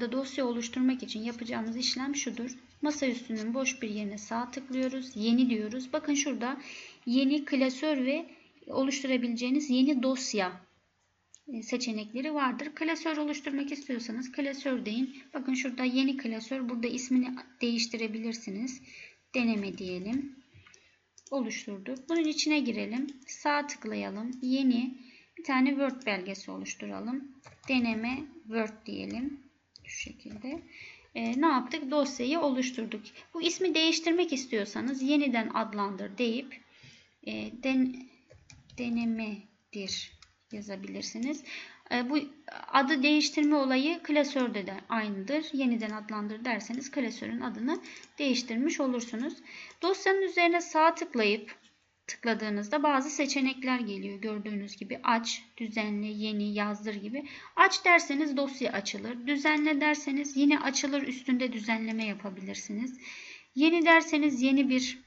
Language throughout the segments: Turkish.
da dosya oluşturmak için yapacağımız işlem şudur. Masaüstünün boş bir yerine sağ tıklıyoruz. Yeni diyoruz. Bakın şurada yeni klasör ve oluşturabileceğiniz yeni dosya e, seçenekleri vardır. Klasör oluşturmak istiyorsanız klasör deyin. Bakın şurada yeni klasör. Burada ismini değiştirebilirsiniz. Deneme diyelim. Oluşturduk. Bunun içine girelim. Sağ tıklayalım. Yeni bir tane Word belgesi oluşturalım. Deneme Word diyelim. Şu şekilde. E, ne yaptık? Dosyayı oluşturduk. Bu ismi değiştirmek istiyorsanız yeniden adlandır deyip e, den, denemedir yazabilirsiniz. E, bu adı değiştirme olayı klasörde de aynıdır. Yeniden adlandır derseniz klasörün adını değiştirmiş olursunuz. Dosyanın üzerine sağ tıklayıp tıkladığınızda bazı seçenekler geliyor. Gördüğünüz gibi aç, düzenle, yeni, yazdır gibi. Aç derseniz dosya açılır. Düzenle derseniz yine açılır üstünde düzenleme yapabilirsiniz. Yeni derseniz yeni bir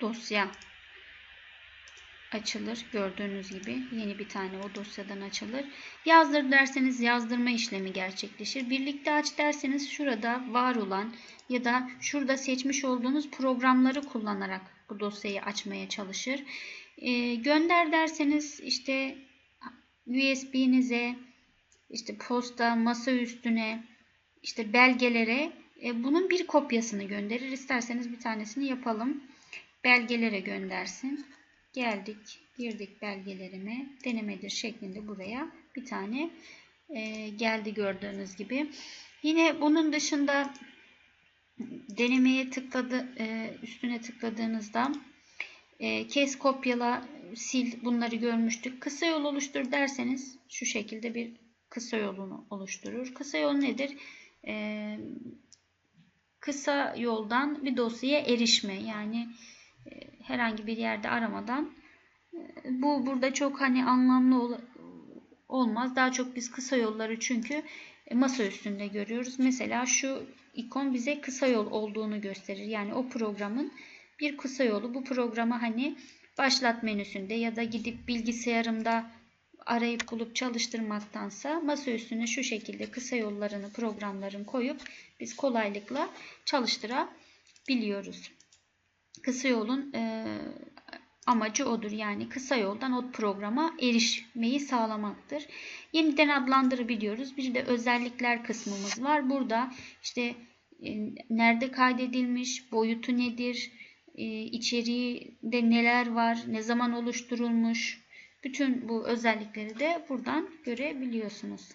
dosya açılır. Gördüğünüz gibi yeni bir tane o dosyadan açılır. Yazdır derseniz yazdırma işlemi gerçekleşir. Birlikte aç derseniz şurada var olan ya da şurada seçmiş olduğunuz programları kullanarak bu dosyayı açmaya çalışır. E, gönder derseniz işte USB'nize, işte posta, masa üstüne, işte belgelere e, bunun bir kopyasını gönderir. İsterseniz bir tanesini yapalım. Belgelere göndersin. Geldik, girdik belgelerime. Denemedir şeklinde buraya bir tane e, geldi gördüğünüz gibi. Yine bunun dışında denemeye tıkladı, e, üstüne tıkladığınızda e, kes, kopyala, sil bunları görmüştük. Kısa yol oluştur derseniz şu şekilde bir kısa yolunu oluşturur. Kısa yol nedir? E, kısa yoldan bir dosyaya erişme. Yani herhangi bir yerde aramadan e, bu burada çok hani anlamlı ol, olmaz. Daha çok biz kısa yolları çünkü e, masa üstünde görüyoruz. Mesela şu ikon bize kısa yol olduğunu gösterir. Yani o programın bir kısa yolu. Bu programı hani başlat menüsünde ya da gidip bilgisayarımda arayıp bulup çalıştırmaktansa masa üstüne şu şekilde kısa yollarını programların koyup biz kolaylıkla çalıştırabiliyoruz. Kısa yolun e, amacı odur. Yani kısa yoldan o programa erişmeyi sağlamaktır. Yeniden adlandırabiliyoruz. Bir de özellikler kısmımız var. Burada işte e, nerede kaydedilmiş, boyutu nedir, e, içeriğinde neler var, ne zaman oluşturulmuş. Bütün bu özellikleri de buradan görebiliyorsunuz.